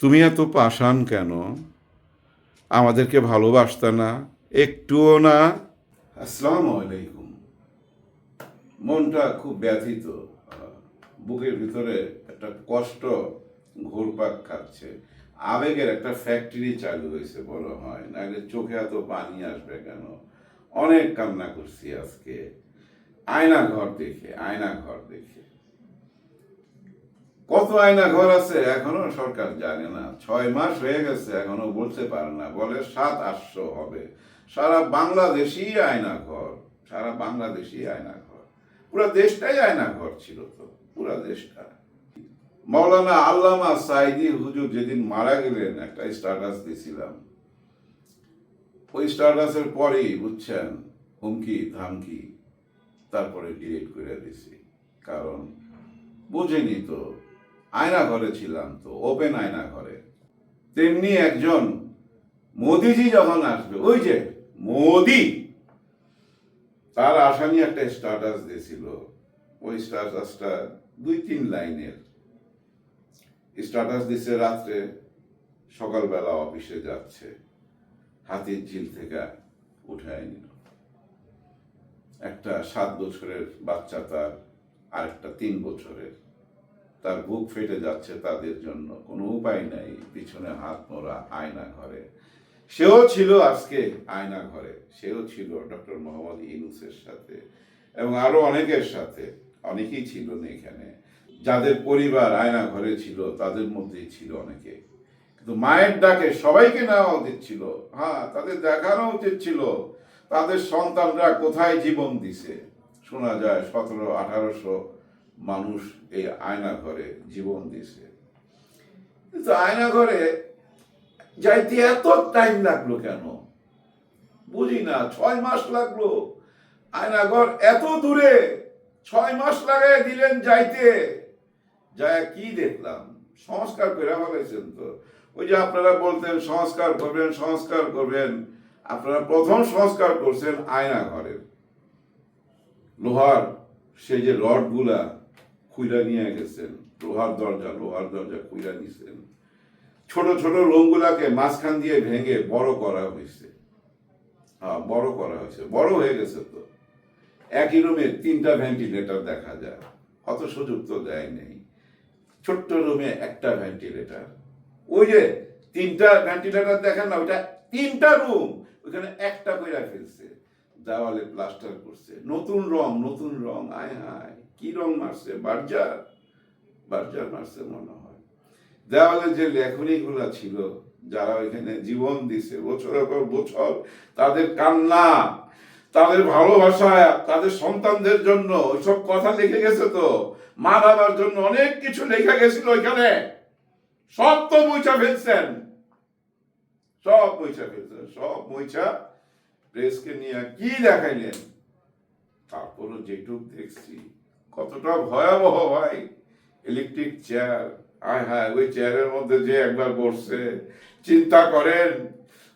তুমি এত পাষাণ কেন? আমাদেরকে ভালোবাসত না, একটুও না। আসসালামু আলাইকুম। মনটা খুব ব্যথিত। বুকের ভিতরে একটা কষ্ট ঘুরপাক খাচ্ছে। আবেগের একটা ফ্যাক্টরি চালু হয়েছে বড় হয়। নাহলে চোখে এত পানি আসবে কেন? অনেক কান্না করছি আজকে। আয়না ঘর দেখে, আয়না ঘর দেখে। কত আয়না ঘর আছে? এখনও সরকার জানে না। ছয় মাস হয়ে গেছে, এখনও বলতে পারে না। বলে সাত আটশো হবে। সারা বাংলাদেশই আয়না ঘর সারা বাংলাদেশই আয়না ঘর পুরো দেশটাই আয়না ঘর ছিল তো। পুরো দেশটা। মৌলানা আল্লামা সাইদি হুজুর যেদিন মারা গেলেন, একটা স্ট্যাটাস দিছিলাম ওই স্ট্যাটাসের পরেই, বুঝছেন, হুমকি, ধামকি তারপরে ডিলিট করে দিছি কারণ বুঝেনি তো। আয়না ঘরে ছিলাম তো ওপেন আয়না ঘরে তেমনি একজন মোদিজি যখন আসবে, ওই যে মোদি, তার নিয়ে একটা স্ট্যাটাস দিয়েছিল। ওই স্ট্যাটাসটা দুই তিন লাইনের। স্ট্যাটাস দিছে রাত্রে, সকালবেলা অফিসে যাচ্ছে, হাতির ঝিল থেকে উঠায় নিল। একটা সাত বছরের বাচ্চা তার, আরেকটা তিন বছরের। তার বুক ফেটে যাচ্ছে তাদের জন্য। কোনো উপায় নাই। পিছনে হাত মোড়া আয়না ঘরে। সেও ছিল আজকে আয়না ঘরে। সেও ছিল ডক্টর মোহাম্মদ ইউনুসের সাথে এবং আরও অনেকের সাথে। অনেকেই ছিল এখানে। যাদের পরিবার আয়না ঘরে ছিল, তাদের মধ্যেই ছিল অনেকে। কিন্তু মায়ের ডাকে সবাইকে নেওয়া উচিত ছিল। হ্যাঁ তাদের দেখানো উচিত ছিল। তাদের সন্তানরা কোথায় জীবন দিছে? শোনা যায় সতেরো, আঠারোশো মানুষ এই আয়না ঘরে জীবন দিছে কিন্তু আয়না ঘরে যাইতে এত টাইম লাগল কেন? বুঝি না, ছয় মাস লাগল। আয়নাঘর এত দূরে, ছয় মাস লাগাই দিলেন যাইতে। যায় কি দেখলাম? সংস্কার করে ফেলাইছেন তো। ওই যে আপনারা বলতেন, সংস্কার করবেন সংস্কার করবেন। আপনারা প্রথম সংস্কার করছেন আয়না ঘরের লোহার সেই যে রডগুলা খুইরা নিয়ে গেছেন, লোহার দরজা লোহার দরজা খুইরা নিছেন। ছোট ছোট রুমগুলাকে মাঝখান দিয়ে ভেঙে বড় করা হয়েছে। হ্যাঁ বড় করা হয়েছে। বড় হয়ে গেছে তো। একই রুমে তিনটা ভেন্টিলেটর দেখা যায়। অত সুযোগ তো দেয় নেই। ছোট্ট রুমে একটা ভেন্টিলেটর ওই যে তিনটা ভেন্টিলেটর দেখেন না, ওইটা তিনটা রুম। ওইখানে একটা কইরা ফেলছে। দেওয়ালে প্লাস্টার করছে। নতুন রং নতুন রং, আয় হায়, কি রং মারছে? বার্জার? বার্জার মারছে মনে হয়। দেওয়ালে যে লেখনীগুলা ছিল, যারা ওইখানে জীবন দিছে, বছরের পর বছর তাদের কান্না, তাদের ভালোবাসা, তাদের সন্তানদের জন্য ওইসব কথা লিখে গেছে তো। মা বাবার জন্য অনেক কিছু লেখা গেছিল ওইখানে। সব তো মুইচা ফেলছেন। সব মুইচা ফেলছেন, সব মুইচা প্রেসকে নিয়ে কি দেখাইলেন? তারপরও যেটুক দেখছি, কতটা ভয়াবহ ভাই। ইলেকট্রিক চেয়ার আয় হায়, ওই চেয়ারের মধ্যে যে একবার বসছে চিন্তা করেন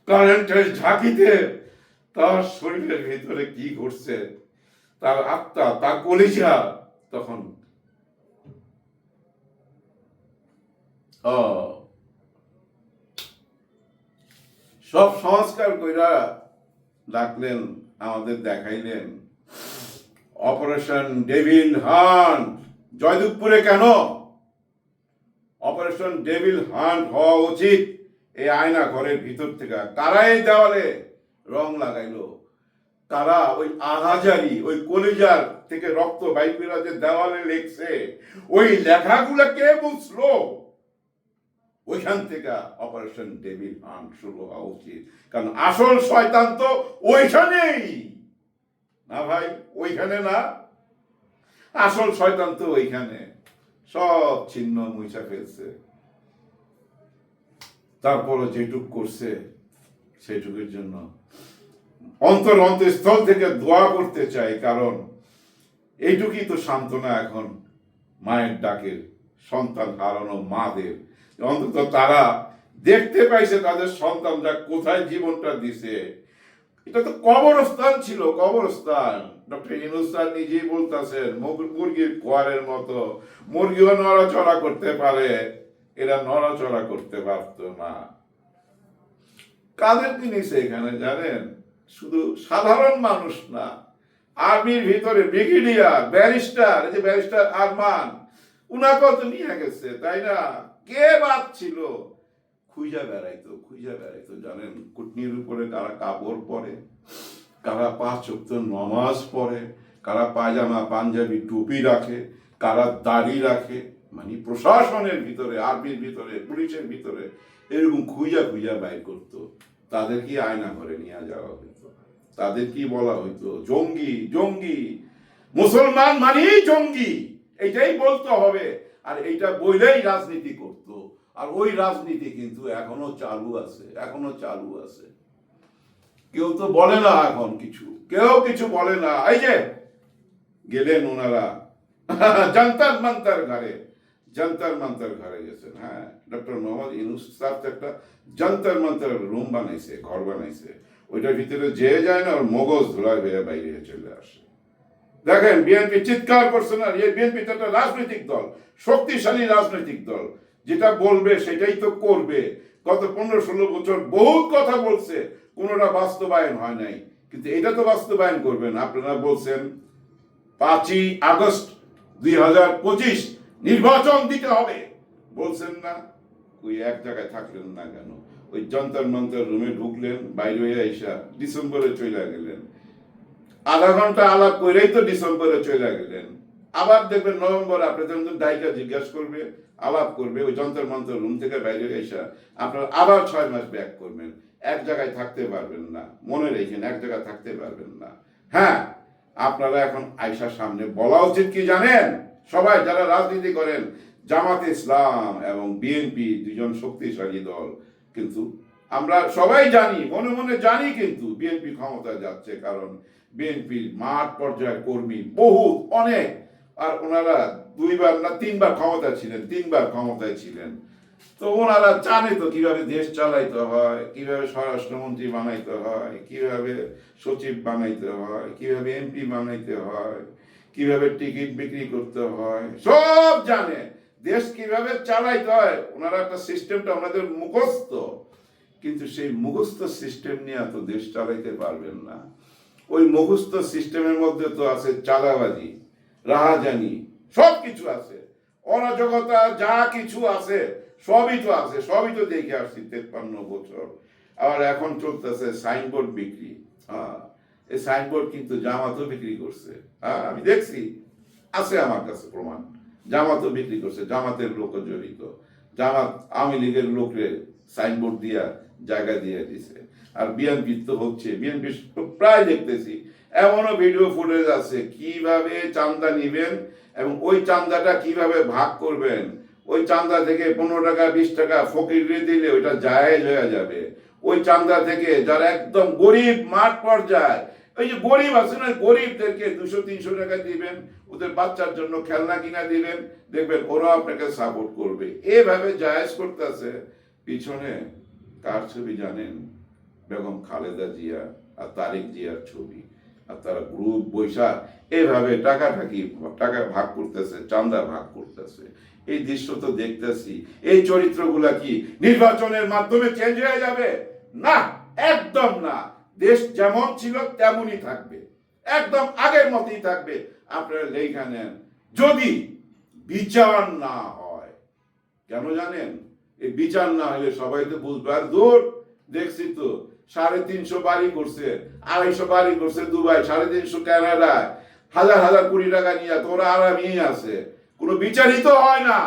কারেন্টের ঝাঁকিতে তার শরীরের ভিতরে কি ঘটছে, তার আত্মা, তার কলিজা তখন সব সংস্কার কইরা ডাকলেন, আমাদের দেখাইলেন। অপারেশন ডেভিল হান্ট জয়দুপুরে কেন? অপারেশন ডেভিল হান্ট হওয়া উচিত। এই আয়না ঘরের ভিতর থেকে কারা এই দেওয়ালে রং লাগাইলো। তারা ওই আহাজারি ওই কলিজার থেকে রক্ত বাইকুরা যে দেওয়ালে লেখছে, ওই লেখাগুলো কে বুঝলো? ওইখান থেকে অপারেশন ডেভিল হান্ট শুরু হওয়া উচিত। কারণ আসল শয়তান তো ওইখানেই। না ভাই, ওইখানে না। আসল শয়তান তো ওইখানে। সব চিহ্ন মুছা ফেলছে। তারপরে যেটুক করছে, সেটুকুর জন্য। অন্তর অন্তঃস্থল থেকে দোয়া করতে চাই, কারণ এইটুকুই তো সান্ত্বনা এখন মায়ের ডাকের, সন্তান হারানো মাদের। অন্তত তারা দেখতে পাইছে তাদের সন্তানরা কোথায় জীবনটা দিছে। এটা তো কবরস্থান ছিল, কবরস্থান। ডক্টর ইনুস্তান নিজেই বলতেছেন মুরগির কোয়ারের মতো। মুরগিও নড়াচড়া করতে পারে, এরা নড়াচড়া করতে পারত না। কাদেরকে নিছে এখানে জানেন? শুধু সাধারণ মানুষ না। আর্মির ভিতরে ব্রিগেডিয়ার, ব্যারিস্টার, এই যে ব্যারিস্টার আরমান, উনাকেও তো নিয়ে গেছে, তাই না? কে বাদ ছিল খুঁজা বেড়াইতো খুঁজা বেড়াইতো, জানেন? কুটনির উপরে কারা কাপড় পরে, কারা পাঁচ ওয়াক্ত নমাজ পড়ে, কারা পায়জামা, পাঞ্জাবি টুপি রাখে, কারা দাড়ি রাখে মানে প্রশাসনের ভিতরে, আর্মির ভিতরে, পুলিশের ভিতরে, এরকম খুঁজা খুঁজা বাইর করতো। তাদের কি আয়না ঘরে নিয়ে যাওয়া হইতো? তাদের কি বলা হইতো? জঙ্গি জঙ্গি, মুসলমান মানেই জঙ্গি, এটাই বলতে হবে। আর এইটা বইলেই রাজনীতি করত। আর ওই রাজনীতি কিন্তু এখনও চালু আছে, এখনও চালু আছে। কেউ তো বলে না এখন কিছু, কেউ কিছু বলে না। এই যে গেলেন ওনারা। জান্তার মান্তার ঘরে, জান্তার মান্তার ঘরে গেছেন হ্যাঁ। ডক্টর মোহাম্মদ ইউনুস তো একটা জান্তার মান্তার রুম বানাইছে, ঘর বানাইছে। ওইটার ভিতরে যে যায় না, ওর মগজ ধুলায় হয়ে বাইরে চলে আসে। দেখেন বিএনপি চিৎকার করছে না। এই বিএনপি তো একটা রাজনৈতিক দল, শক্তিশালী রাজনৈতিক দল। যেটা বলবে, সেটাই তো করবে। গত পনেরো ষোলো বছর বহুত কথা বলছে, কোনোটা বাস্তবায়ন হয় নাই। কিন্তু এটা তো বাস্তবায়ন করবেন আপনারা বলছেন, পাঁচই আগস্ট দুই হাজার পঁচিশ, নির্বাচন দিতে হবে। বলছেন না ওই এক জায়গায় থাকলেন না কেন? ওই যন্তর মন্তর রুমে ঢুকলেন, বাইরে আইসা ডিসেম্বরে চলে গেলেন। আধা ঘণ্টা আলাপ করেই তো ডিসেম্বরে চলে গেলেন। আবার দেখবেন নভেম্বর আপনাদের মধ্যে ডাইকা জিজ্ঞাসা করবে, আলাপ করবে, ওই যন্তর মন্তর রুম থেকে বাইরে এসে আপনারা আবার ছয় মাস ব্যাক করবেন। এক জায়গায় থাকতে পারবেন না। মনে রেখেন, এক জায়গায় থাকতে পারবেন না। হ্যাঁ আপনারা এখন আয়সার সামনে বলা উচিত কি জানেন? সবাই যারা রাজনীতি করেন, জামাত ইসলাম এবং বিএনপি দুজন শক্তিশালী দল, কিন্তু আমরা সবাই জানি, মনে মনে জানি কিন্তু বিএনপি ক্ষমতায় যাচ্ছে কারণ বিএনপির মাঠ পর্যায়ের কর্মী বহু অনেক। আর ওনারা দুইবার না তিনবার ক্ষমতায় ছিলেন, তিনবার ক্ষমতায় ছিলেন। তো ওনারা জানে তো কীভাবে দেশ চালাইতে হয়, কীভাবে স্বরাষ্ট্রমন্ত্রী বানাইতে হয়, কীভাবে সচিব বানাইতে হয়, কীভাবে এমপি বানাইতে হয়, কীভাবে টিকিট বিক্রি করতে হয়, সব জানে। দেশ কীভাবে চালাইতে হয়, ওনারা একটা সিস্টেমটা ওনাদের মুখস্থ। কিন্তু সেই মুখস্থ সিস্টেম নিয়ে তো দেশ চালাইতে পারবেন না। ওই মুখস্থ সিস্টেমের মধ্যে তো আছে চাঁদাবাজি, রাহাজানি সব কিছু আছে। অরাজকতা যা কিছু আছে, সবই তো আছে, সবই তো দেখে আসছি তেপ্পান্ন বছর। আবার এখন চলতেছে সাইনবোর্ড বিক্রি। হ্যাঁ এই সাইনবোর্ড কিন্তু জামাতও বিক্রি করছে। হ্যাঁ আমি দেখছি, আছে আমার কাছে প্রমাণ। জামাতও বিক্রি করছে, জামাতের লোক জড়িত। জামাত আওয়ামী লীগের লোকরে সাইনবোর্ড দিয়া জায়গা দিয়ে দিছে। আর বিএনপি তো হচ্ছে বিএনপি প্রায় দেখতেছি। এমনও ভিডিও ফুটেজ আছে, কীভাবে চান্দা নিবেন এবং ওই চান্দাটা কীভাবে ভাগ করবেন? ওই চান্দা থেকে পনেরো টাকা, বিশ টাকা ফকিরে দিলে ওইটা জায়েজ হয়ে যাবে। ওই চান্দা থেকে যারা একদম গরিব মাঠ পর্যায়ে, ওই যে গরিব আছে না, গরিবদেরকে দুশো, তিনশো টাকা দিবেন, ওদের বাচ্চার জন্য খেলনা কিনা দিবেন, দেখবেন ওরা আপনাকে সাপোর্ট করবে। এভাবে জায়েজ করতেছে, পিছনে কার ছবি জানেন? বেগম খালেদা জিয়া আর তারেক জিয়ার ছবি। আর তারা গ্রুপ বৈশাখ এভাবে টাকা ঠাকি টাকা ভাগ করতেছে, চান্দা ভাগ করতেছে। এই দৃশ্য তো দেখতেছি। এই চরিত্রগুলা কি নির্বাচনের মাধ্যমে চেঞ্জ হয়ে যাবে? না, একদম না। দেশ যেমন ছিল, তেমনই থাকবে। একদম আগের মতোই থাকবে। আপনারা লেখা নেন। যদি বিচার না হয়, কেন জানেন? এই বিচার না হলে সবাই তো বুঝবে। আর দূর, দেখছি তো, সাড়ে তিনশো বাড়ি করছে, আড়াইশো বাড়ি করছে দুবাই, সাড়ে তিনশো কানাডায়, হাজার হাজার কোটি টাকা নিয়ে তোরা আরামই আছে। কোনো বিচারিত হয় না।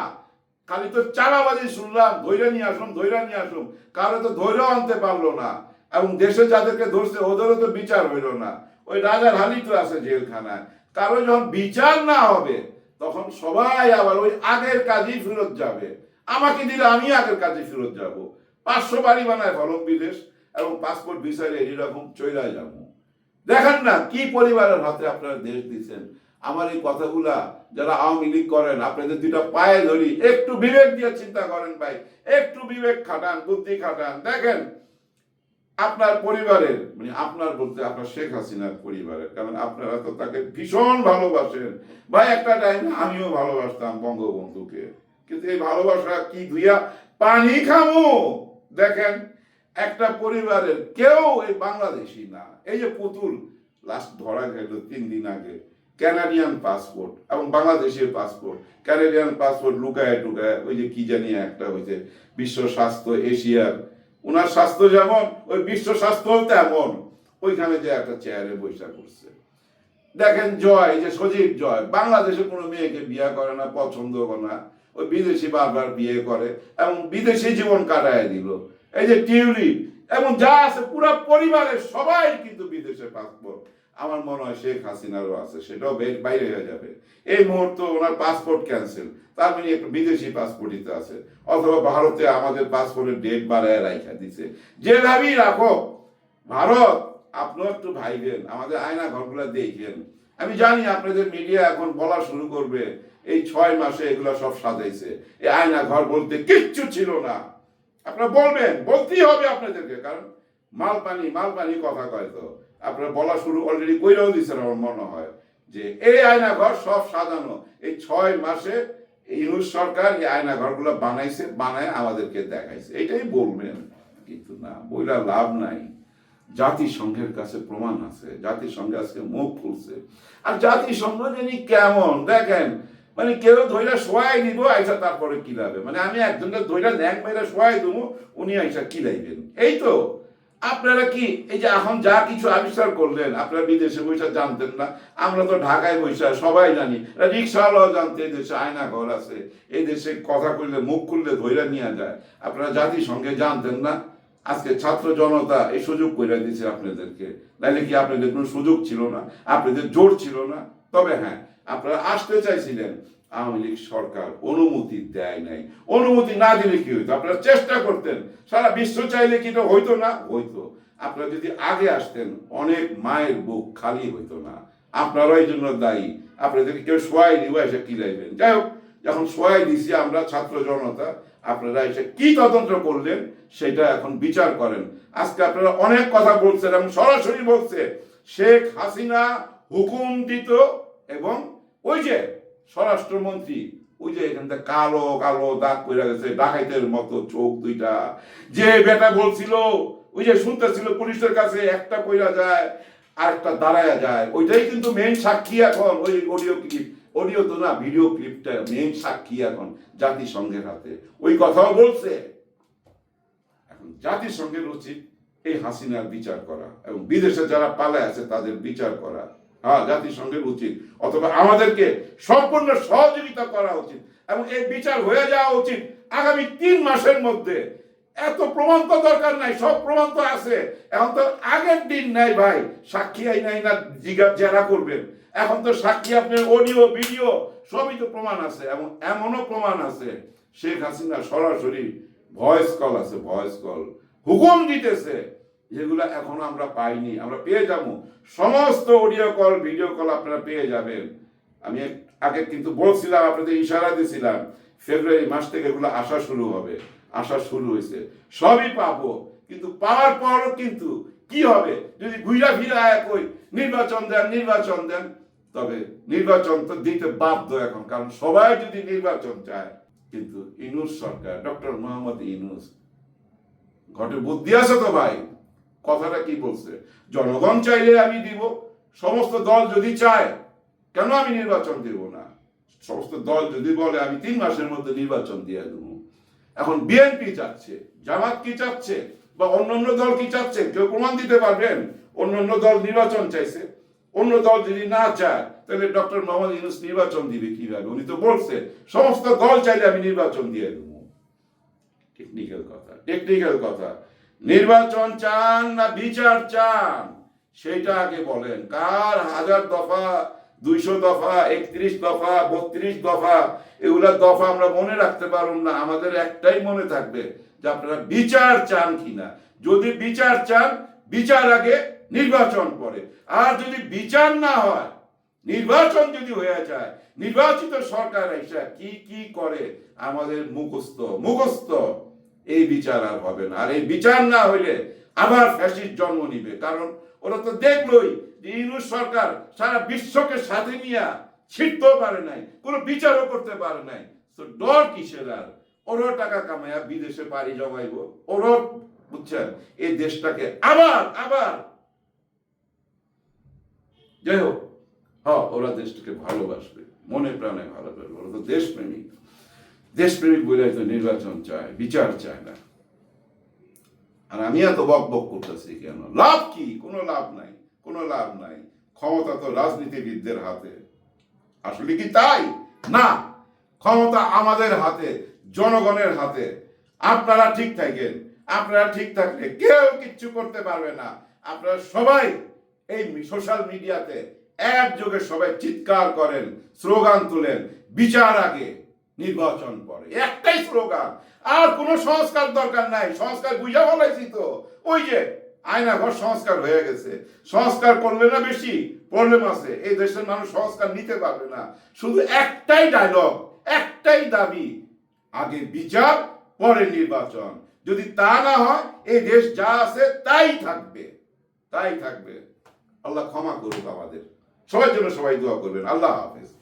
খালি তো চালাবাজি শুনলাম, ধৈর্য নিয়ে আসুন, ধৈর্য নিয়ে আসুন। কারও তো ধৈর্য আনতে পারল না। এবং দেশে যাদেরকে ধরছে, ওদেরও তো বিচার হইল না। ওই রাজার হালি তো আছে জেলখানায়। কারও যখন বিচার না হবে, তখন সবাই আবার ওই আগের কাজেই ফেরত যাবে। আমাকে দিলে আমি আগের কাজে ফেরত যাব। পাঁচশো বাড়ি বানায় ফলম বিদেশ এবং পাসপোর্ট ভিসারে এরকম চলে যাব। দেখেন না কি পরিবারের হাতে আপনারা দেশ দিচ্ছেন। আমার এই কথাগুলা যারা আওয়ামী লীগ করেন, আপনাদের দুইটা পায়ে ধরি। একটু বিবেক দিয়ে চিন্তা করেন ভাই, একটু বিবেক খাটান, বুদ্ধি খাটান। দেখেন, আপনার পরিবারের মানে আপনার বলতে আপনার শেখ হাসিনার পরিবারের, কারণ আপনারা তো তাকে ভীষণ ভালোবাসেন। ভাই, একটা টাইম আমিও ভালোবাসতাম বঙ্গবন্ধুকে। কিন্তু এই ভালোবাসা কি ধুইয়া পানি খামু? দেখেন, একটা পরিবারের কেউ এই বাংলাদেশি না। এই যে পুতুল লাস্ট ধরা গেল তিন দিন আগে। ক্যানাডিয়ান পাসপোর্ট এবং বাংলাদেশের পাসপোর্ট ক্যানাডিয়ান পাসপোর্ট লুকায় টুকায়, ওই যে কি জানি একটা হয়েছে, বিশ্ব স্বাস্থ্য এশিয়ার। ওনার স্বাস্থ্য যেমন, ওই বিশ্ব স্বাস্থ্য তেমন। ওইখানে যে একটা চেয়ারে বৈশা করছে দেখেন জয় যে সজীব জয়, বাংলাদেশে কোনো মেয়েকে বিয়ে করে না, পছন্দ করে না। ওই বিদেশি বারবার বিয়ে করে এবং বিদেশি জীবন কাটায় দিল। এই যে টিউলিপ এবং যা আছে পুরো পরিবারের সবাই কিন্তু বিদেশে পাসপোর্ট। আমার মনে হয় শেখ হাসিনারও আছে, সেটাও বাইরে হয়ে যাবে। এই মুহূর্তে ওনার পাসপোর্ট ক্যান্সেল তার মানে একটু বিদেশি পাসপোর্টই আছে। অথবা ভারতে আমাদের পাসপোর্টের ডেট বাড়ায় রাখা দিছে। যেভাবেই রাখো, ভারত আপনিও একটু ভাইবেন, আমাদের আয়না ঘরগুলো দেখেন। আমি জানি আপনাদের মিডিয়া এখন বলা শুরু করবে এই ছয় মাসে এগুলো সব সাজাইছে। এই আয়না ঘর বলতে কিচ্ছু ছিল না। আপনারা বলবেন, বলতেই হবে আপনাদেরকে, কারণ মাল পানি মাল পানি কথা কয় তো। আপনারা বলা শুরু অলরেডি কইরাও দিচ্ছেন আমার মনে হয়, যে এই আয়না ঘর সব সাজানো। এই ছয় মাসে ইউনুস সরকার এই আয়না ঘরগুলো বানাইছে, বানায় আমাদেরকে দেখাইছে। এটাই বলবেন, কিন্তু না, বইলা লাভ নাই। জাতিসংঘের কাছে প্রমাণ আছে, জাতিসংঘ আজকে মুখ খুলছে। আর জাতিসংঘ জানি কেমন, দেখেন মানে কেউ ধৈরা শোয়াই দিব আইসা তারপরে কিলাবে মানে আমি একজনকে ধৈরা ন্যাক মেরে শোয়াই দেবো, উনি আইসা কিলাইবেন এই তো, আপনারা কি, এই যে এখন যা কিছু আবিষ্কার করলেন, আপনারা বিদেশে বৈশা জানতেন না, আমরা তো ঢাকায় বৈশা সবাই জানি, রিক্সাওয়ালাও জানতে এই দেশে আয়না ঘর আছে, এই দেশে কথা কইলে মুখ খুললে ধৈরা নিয়ে যায়, আপনারা জাতিসংঘে জানতেন না? আজকে ছাত্র জনতা এই সুযোগ করে দিয়েছে আপনাদেরকে, নাইলে কি আপনাদের কোনো সুযোগ ছিল না? আপনাদের জোর ছিল না? তবে হ্যাঁ আপনারা আসতে চাইছিলেন, আওয়ামী লীগ সরকার অনুমতি দেয় নাই। অনুমতি না দিলে কি হইতো? আপনারা চেষ্টা করতেন। সারা বিশ্ব চাইলে কি হইতো না? হইতো। আপনারা যদি আগে আসতেন, অনেক মায়ের বুক খালি হইতো না। আপনারা এই জন্য দায়ী। আপনাদেরকে কেউ সোয়াই দিব, এসে কিলাইবেন যাই হোক, যখন সোয়াই দিছি আমরা, ছাত্র জনতা, আপনারা এসে কি তদন্ত করলেন, সেটা এখন বিচার করেন। আজকে আপনারা অনেক কথা বলছেন এবং সরাসরি বলছে, শেখ হাসিনা হুকুম দিত এবং ওই যে স্বরাষ্ট্রমন্ত্রী, ওই যে এখান থেকে কালো কালো দাগ করে গেছে, ডাকাইতের মতো চোখ দুইটা। যে বেটা বলছিল, ওই যে শুনতেছিল পুলিশের কাছে, একটা কইরা যায় আর একটা দাঁড়ায়া যায়। ওইটাই কিন্তু মেইন সাক্ষী এখন, ওই অডিও ক্লিপ অডিও তো না ভিডিও ক্লিপটা মেইন সাক্ষী এখন, জাতিসংঘের হাতে। ওই কথাও বলছে। এখন জাতিসংঘের উচিত এই হাসিনার বিচার করা এবং বিদেশে যারা পালায় আছে, তাদের বিচার করা। হ্যাঁ জাতিসংঘের উচিত। অথবা আমাদেরকে সম্পূর্ণ সহযোগিতা করা উচিত এবং এই বিচার হয়ে যাওয়া উচিত আগামী তিন মাসের মধ্যে। এত প্রমাণ তো দরকার নাই, সব প্রমাণ তো আছে। এখন তো আগের দিন নাই ভাই, সাক্ষী আই নাই না জিজ্ঞাসা জেরা করবেন। এখন তো সাক্ষী আপনার অডিও, ভিডিও, সবই তো প্রমাণ আছে এবং এমনও প্রমাণ আছে। শেখ হাসিনা সরাসরি ভয়েস কল আছে ভয়েস কল হুকুম দিতেছে। যেগুলো এখনও আমরা পাইনি, আমরা পেয়ে যাব। সমস্ত অডিও কল ভিডিও কল আপনারা পেয়ে যাবেন। আমি আগে কিন্তু বলছিলাম, আপনাদের ইশারা দিয়েছিলাম ফেব্রুয়ারি মাস থেকে এগুলো আসা শুরু হবে, আসা শুরু হয়েছে। সবই পাবো, কিন্তু পাওয়ার পরও কিন্তু কি হবে? যদি ঘুরা ফিরা এক ওই নির্বাচন দেন নির্বাচন দেন, তবে নির্বাচন তো দিতে বাধ্য এখন, কারণ সবাই যদি নির্বাচন চায়, কিন্তু ইনুস সরকার, ডক্টর মোহাম্মদ ইনুস, ঘটে বুদ্ধি আছে তো ভাই? কথাটা কি বলছে? জনগণ চাইলে আমি দিব, সমস্ত দল যদি চায়, কেন আমি নির্বাচন দিব না? সমস্ত দল যদি বলে, আমি তিন মাসের মধ্যে নির্বাচন দিয়ে দেবো। এখন বিএনপি চাচ্ছে, জামাত কি চাচ্ছে, বা অন্যান্য দল কি চাচ্ছে? কেউ প্রমাণ দিতে পারবেন? অন্যান্য দল নির্বাচন চাইছে। অন্য দল যদি না চায়, তাহলে ডক্টর মোহাম্মদ ইউনুস নির্বাচন দিবে কীভাবে? উনি তো বলছে, সমস্ত দল চাইলে আমি নির্বাচন দিয়ে দেবো। টেকনিক্যাল কথা টেকনিক্যাল কথা। নির্বাচন চান না বিচার চান, সেটা আগে বলেন। কার হাজার দফা, দুইশো দফা, একত্রিশ দফা, বত্রিশ দফা এগুলা দফা আমরা মনে রাখতে পারুন না। আমাদের একটাই মনে থাকবে যে আপনারা বিচার চান কিনা। যদি বিচার চান, বিচার আগে নির্বাচন পরে। আর যদি বিচার না হয়, নির্বাচন যদি হয়ে যায়, নির্বাচিত সরকার এসে কি কি করে? আমাদের মুখস্থ মুখস্থ। এই বিচার আর হবে না। আর এই বিচার না হইলে আবার ফ্যাসিস্ট জন্ম নিবে। কারণ ওরা তো দেখলোই যে ইউনুস সরকার সারা বিশ্বকে সাথে নিয়ে ছিটতেও পারে নাই, কোনো বিচারও করতে পারে নাই। তো ডর কিসের আর? ওরও টাকা কামাইয়া বিদেশে পাড়ি জমাইব। ওরও বুঝছেন, এই দেশটাকে আবার আবার। যাই হোক হ ওরা দেশটাকে ভালোবাসবে, মনে প্রাণে ভালোবাসবে। ওরা তো দেশপ্রেমিক। দেশপ্রেমিক বলে তো নির্বাচন চায় বিচার চায় না আর আমি এত বক বক করতেছি কেন লাভ কি কোনো লাভ নাই কোনো লাভ নাই ক্ষমতা তো রাজনীতিবিদদের হাতে আসলে কি তাই না ক্ষমতা আমাদের হাতে জনগণের হাতে আপনারা ঠিক থাকেন আপনারা ঠিক থাকলে কেউ কিচ্ছু করতে পারবে না আপনারা সবাই এই সোশ্যাল মিডিয়াতে একযোগে সবাই চিৎকার করেন স্লোগান তুলেন বিচার আগে নির্বাচন পরে। একটাই স্লোগান আর কোনো সংস্কার দরকার নাই। সংস্কার বুঝা বলাইছি তো। ওই যে আয়না আয়নাঘর সংস্কার হয়ে গেছে। সংস্কার করলে না বেশি প্রবলেম আছে। এই দেশের মানুষ সংস্কার নিতে পারবে না। শুধু একটাই ডায়লগ একটাই দাবি, আগে বিচার, পরে নির্বাচন। যদি তা না হয়, এই দেশ যা আছে তাই থাকবে। তাই থাকবে। আল্লাহ ক্ষমা করুক আমাদের। সবার জন্য সবাই দোয়া করবেন। আল্লাহ হাফেজ।